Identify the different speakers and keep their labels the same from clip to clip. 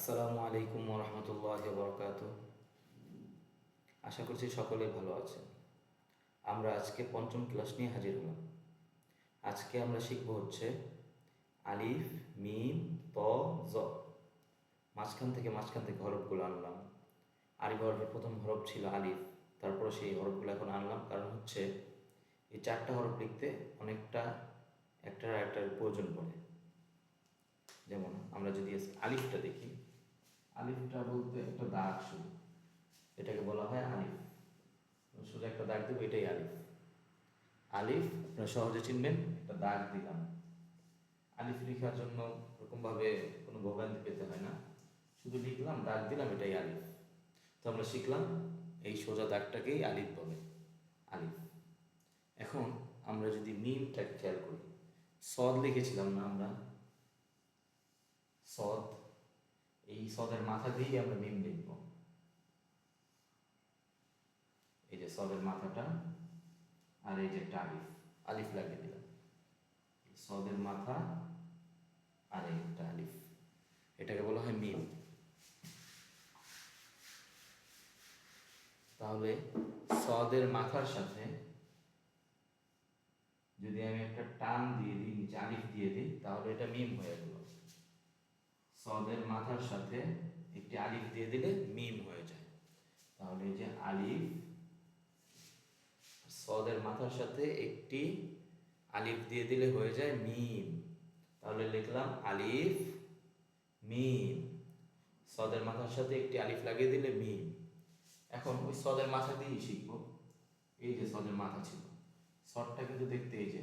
Speaker 1: আসসালামু আলাইকুম রহমতুল্লাহ বরকাত আশা করছি সকলে ভালো আছেন। আমরা আজকে পঞ্চম ক্লাস নিয়ে হাজির হলাম। আজকে আমরা শিখব হচ্ছে আলিফ, মিম, ত, জ। মাঝখান থেকে মাঝখান থেকে হরফগুলো আনলাম। আলিফ হরফের প্রথম হরফ ছিল আলিফ, তারপরে সেই হরফগুলো এখন আনলাম। কারণ হচ্ছে এই চারটা হরফ লিখতে অনেকটা একটার একটার প্রয়োজন পড়ে। যেমন আমরা যদি আলিফটা দেখি আলিফটা বলতে একটা দাগ শুধু। এটাকে বলা হয় আলিফ। শুধু একটা দাগ দেবো, এটাই আলিফ। আলিফ, আপনারা সহজে চিনবেন, একটা দাগ দিলাম। আলিফ লেখার জন্য ওরকমভাবে কোনো ভোগান্তি পেতে হয় না। শুধু লিখলাম, দাগ দিলাম, এটাই আলিফ। তো আমরা শিখলাম, এই সোজা দাগটাকেই আলিফ বলে, আলিফ। এখন আমরা যদি মিমটাকে খেয়াল করি। সদ লিখেছিলাম না আমরা? সদ সদের মাথা দিয়েই আমরা মিম লিখব এই যে সদের মাথাটা আর এই যে একটা আলিফ আলিফ লাগিয়ে দিলাম। সদের মাথা আর এই একটা আলিফ। এটাকে বলা হয় মিম তাহলে সদের মাথার সাথে যদি আমি একটা টান দিয়ে দিই, নিচে আলিফ দিয়ে দিই, তাহলে এটা মিম হয়ে গেল। সদের মাথার সাথে একটি আলিফ দিয়ে দিলে মিম হয়ে যায়। তাহলে যে আলিফ, সদের মাথার সাথে একটি আলিফ দিয়ে দিলে হয়ে যায় মিম। তাহলে লিখলাম আলিফ মিম। সদের মাথার সাথে একটি আলিফ লাগিয়ে দিলে মিম। এখন ওই সদের মাথা দিয়েই শিখব। এই যে সদের মাথা ছিল সদটা কিন্তু দেখতে এই যে,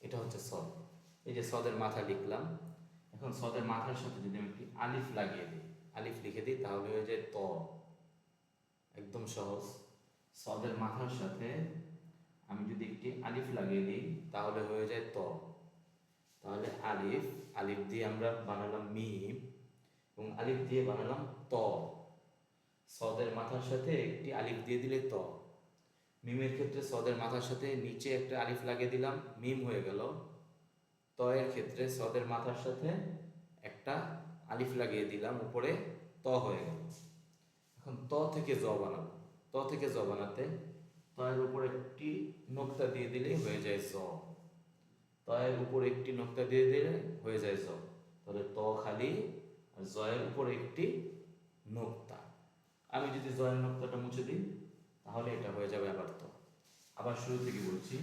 Speaker 1: এটা হচ্ছে সদ এই যে সদের মাথা লিখলাম এখন সদের মাথার সাথে যদি আমি একটি আলিফ লাগিয়ে দিই, আলিফ লিখে দিই, তাহলে হয়ে যায় ত, একদম সহজ। সদের মাথার সাথে আমি যদি একটি আলিফ লাগিয়ে দিই, তাহলে হয়ে যায় ত। তাহলে আলিফ আলিফ দিয়ে আমরা বানালাম মিম, এবং আলিফ দিয়ে বানালাম ত। সদের মাথার সাথে একটি আলিফ দিয়ে দিলে ত। মিমের ক্ষেত্রে সদের মাথার সাথে নিচে একটা আলিফ লাগিয়ে দিলাম, মিম হয়ে গেল। ত এর ক্ষেত্রে সদের মাথার সাথে একটা আলিফ লাগিয়ে দিলাম, উপরে ত হয়ে গেল। এখন ত থেকে জ বানাবো। ত থেকে জ বানাতে ত এর উপর একটি নোক্তা দিয়ে দিলেই হয়ে যায় জ। তয়ের উপর একটি নোক্তা দিয়ে দিলে হয়ে যায় জ। তাহলে ত খালি আর জয়ের উপর একটি নোক্তা। আমি যদি জয়ের নোক্তাটা মুছে দিই, তাহলে এটা হয়ে যাবে আবার তো। আবার শুরু থেকে বলছি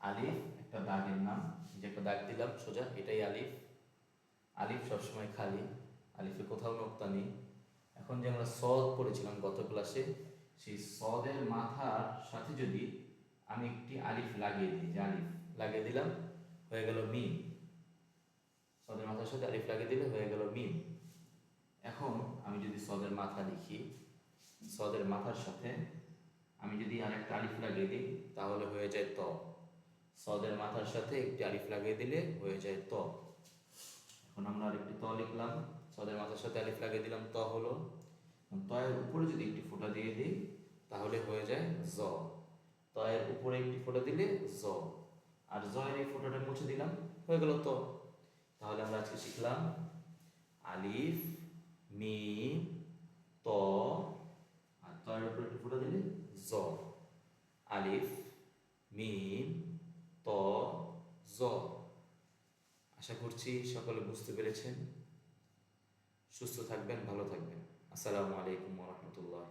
Speaker 1: আলিফ, একটা দাগের নাম। যে একটা দাগ দিলাম, সোজা, এটাই আলিফ। আলিফ সবসময় খালি। আলিফে কোথাও নোক্তা নেই। এখন যে আমরা সদ পড়েছিলাম গত ক্লাসে, সেই সদের মাথার সাথে যদি আমি একটি আলিফ লাগিয়ে দিই, যে আলিফ লাগিয়ে দিলাম, হয়ে গেল মিম। সদের মাথার সাথে আলিফ লাগিয়ে দিলে হয়ে গেল মিম। এখন আমি যদি সদের মাথা লিখি, সদের মাথার সাথে আমি যদি আরেকটা আলিফ লাগিয়ে দিই, তাহলে হয়ে যায় ত। সদের মাথার সাথে একটি আলিফ লাগিয়ে দিলে হয়ে যায় ত। এখন আমরা আরেকটি ত লিখলাম। সদের মাথার সাথে আলিফ লাগিয়ে দিলাম, ত হলো। তয়ের উপরে যদি একটি ফোঁটা দিয়ে দিই, তাহলে হয়ে যায় জ। তয়ের উপরে একটি ফোঁটা দিলে জ। আর জয়ের এই ফোঁটাটা মুছে দিলাম, হয়ে গেল তো। তাহলে আমরা আজকে শিখলাম আলিফ, মিম, ত, আর তয়ের উপরে একটি ফোঁটা দিলে জ। আলিফ, মিম ত জ আশা করছি সকলে বুঝতে পেরেছেন। সুস্থ থাকবেন ভালো থাকবেন। আসসালামু আলাইকুম রহমতুল্লাহ